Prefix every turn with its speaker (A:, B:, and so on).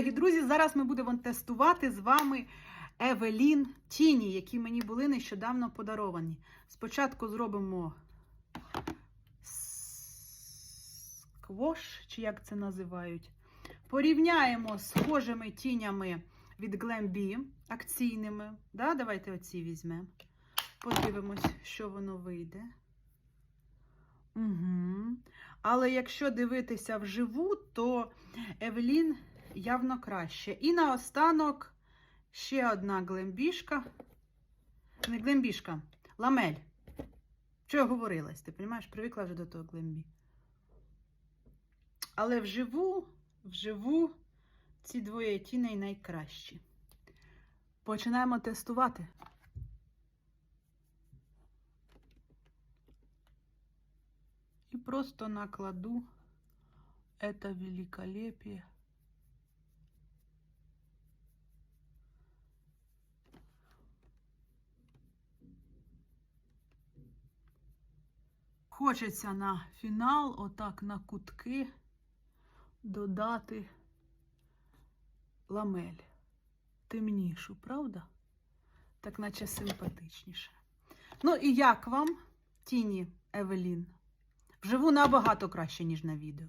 A: дорогі друзі! Зараз ми будемо тестувати з вами Евелін Тіні, які мені були нещодавно подаровані. Спочатку зробимо сквош, чи як це називають. Порівняємо з схожими тінями від Glambi, акційними. Да? Давайте оці візьмемо. Подивимось, що воно вийде. Угу. Але якщо дивитися вживу, то Евелін явно краще. І наостанок ще одна глембішка. Не глембішка, ламель. Що я говорилась? Ти розумієш, привикла вже до того глембі. Але вживу, вживу ці двоє тіней найкращі. Починаємо тестувати. И просто накладу это великолепие. Хочеться на фінал, отак на кутки додати ламель. Темнішу, правда? Так наче симпатичніше. Ну і як вам, тіні Евелін? Вживу набагато краще, ніж на відео.